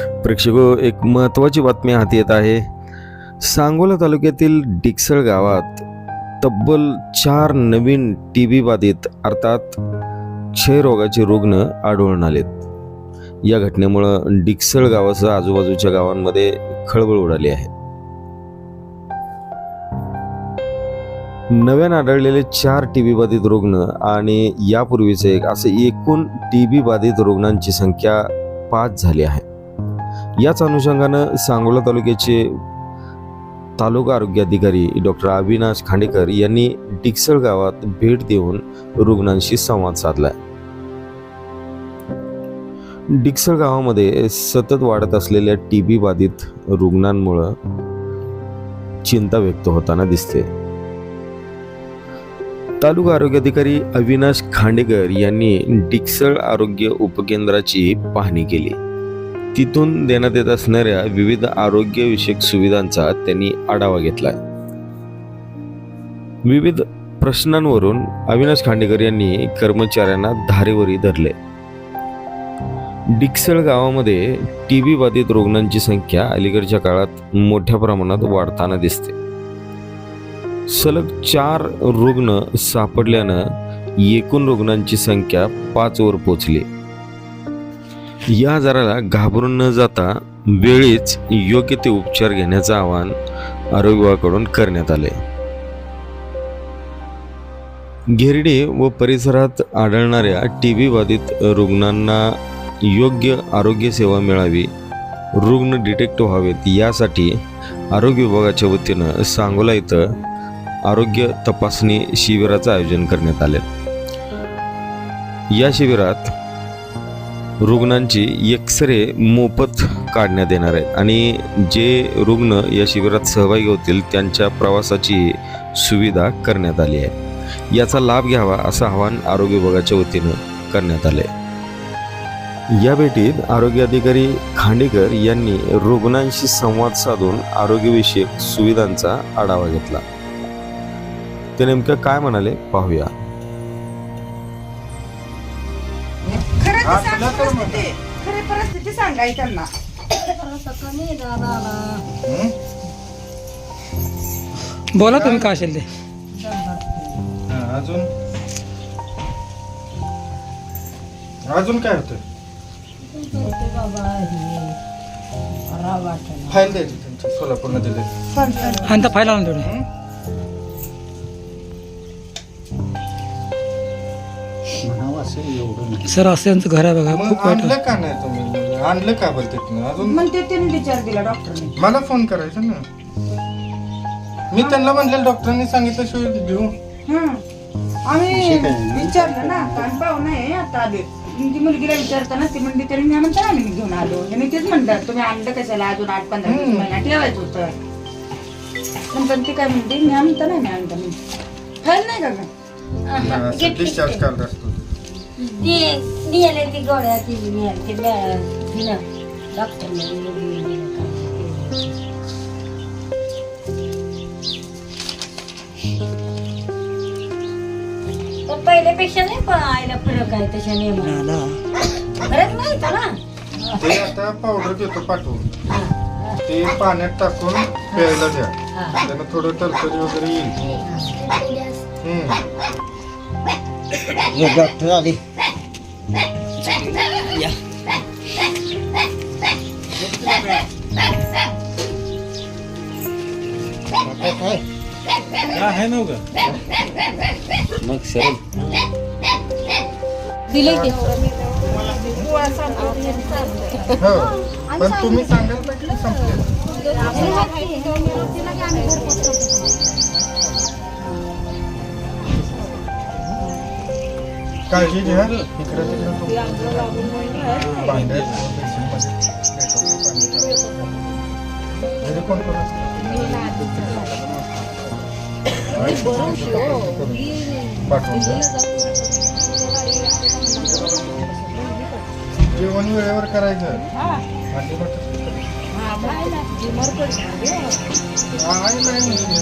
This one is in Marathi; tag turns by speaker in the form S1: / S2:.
S1: प्रेक्षक एक महत्त्वाची बातमी हाती येत आहे. सांगोला तालुक्यातील डिकसळ गावात तब्बल चार नवीन टी बी बाधित अर्थात क्षयरोगाचे रुग्ण आढळून आलेत. या घटनेमुळं डिकसळ गावासह आजूबाजूच्या गावांमध्ये खळबळ उडाली आहे. नव्यानं आढळलेले चार टी बी बाधित रुग्ण आणि यापूर्वीचे एक असे एकूण टी बी बाधित रुग्णांची संख्या पाच झाली आहे. याच अनुषंगानं सांगोला तालुक्याचे तालुका आरोग्य अधिकारी डॉक्टर अविनाश खांडेकर यांनी डिक्सळ गावात भेट देऊन रुग्णांशी संवाद साधला. डिक्सळ गावामध्ये सतत वाढत असलेल्या टी बी बाधित रुग्णांमुळं चिंता व्यक्त होताना दिसते. तालुका आरोग्य अधिकारी अविनाश खांडेकर यांनी डिक्सळ आरोग्य उपकेंद्राची पाहणी केली. तिथून देण्यात येत असणाऱ्या विविध आरोग्यविषयक सुविधांचा त्यांनी आढावा घेतला. विविध प्रश्नांवरून अविनाश खांडेकर यांनी कर्मचाऱ्यांना धारेवरी धरले. डिक्सळ गावामध्ये टी बी बाधित रुग्णांची संख्या अलीकडच्या काळात मोठ्या प्रमाणात वाढताना दिसते. सलग चार रुग्ण सापडल्यानं एकूण रुग्णांची संख्या पाचवर पोचली. या आजाराला घाबरून न जाता वेळीच योग्य ते उपचार घेण्याचं आवाहन आरोग्य विभागाकडून करण्यात आले गिरडी व परिसरात आढळणाऱ्या टी बी बाधित रुग्णांना योग्य आरोग्य सेवा मिळावी रुग्ण डिटेक्ट व्हावेत यासाठी आरोग्य विभागाच्या वतीनं सांगोला इथं आरोग्य तपासणी शिबिराचं आयोजन करण्यात आले या शिबिरात रुग्णांची एक्सरे मोफत काढण्यात येणार आहे आणि जे रुग्ण या शिबिरात सहभागी होतील त्यांच्या प्रवासाची सुविधा करण्यात आली आहे. याचा लाभ घ्यावा असं आवाहन आरोग्य विभागाच्या वतीनं करण्यात आले या भेटीत आरोग्य अधिकारी खांडेकर यांनी रुग्णांशी संवाद साधून आरोग्यविषयक सुविधांचा आढावा घेतला. ते नेमकं काय म्हणाले पाहूया.
S2: खरं ते सांग परिस्थिती खरी परिस्थिती सांगाय त्यांना.
S3: बोला तुम्ही काय असेल ते.
S4: हा, अजून? अजून काय होतं? फाईल द्यायची त्यांची सोलापूरला दिली
S3: आणि त्या फाईल आणून तेवढे सर असं यांचं घर आहे बघा
S4: मग
S3: खूप वाईट
S4: आणलं का नाही तुम्ही? आणलं का बरं तिथनं? अजून
S2: म्हणते त्यांनी विचार दिला डॉक्टरने.
S4: मला फोन करायचा ना. मी त्यांना म्हटलं डॉक्टरांनी सांगितलं शिवाय घेऊ
S2: हं. आम्ही विचारलं ना कारण पाहुणा आहे आता आले ती मुलगीला विचारताना ती म्हणली तरी मी म्हणता आम्ही घेऊन आलो. आणि तेच म्हणतात तुम्ही आणलं कशाला? अजून आठ पंधरा महिना ठेवायचं होतं. नंतर ती काय म्हणते मी म्हणता नाही मी नाही का गं?
S4: डिस्चार्ज कार्ड असतो
S5: निघाले ती गोळ्या ती निघाली ती दिलं डॉक्टरने दिलं दिलं दिलं पण पहिल्यापेक्षा नाही पण आईला फरक आहे त्याच्या नियमाला फरक नाही का ना
S4: ते आता पावडर देतो पाठवून
S5: हा, हा,
S4: ते पाण्यात टाकून प्यायला द्या
S5: हा.
S4: त्यानं थोडं तरतरी वगैरे येईल हम्म.
S6: डॉक्टर आले
S4: आहे ना
S6: मग सर.
S4: हो पण तुम्ही सांगायला पाहिजे ना संपले काळजी घ्या. इकडे तिकडे पाणी घरी कोण कोण असतं? पाठवून द्या. जेवण वेळेवर करायचं. हा, नाही.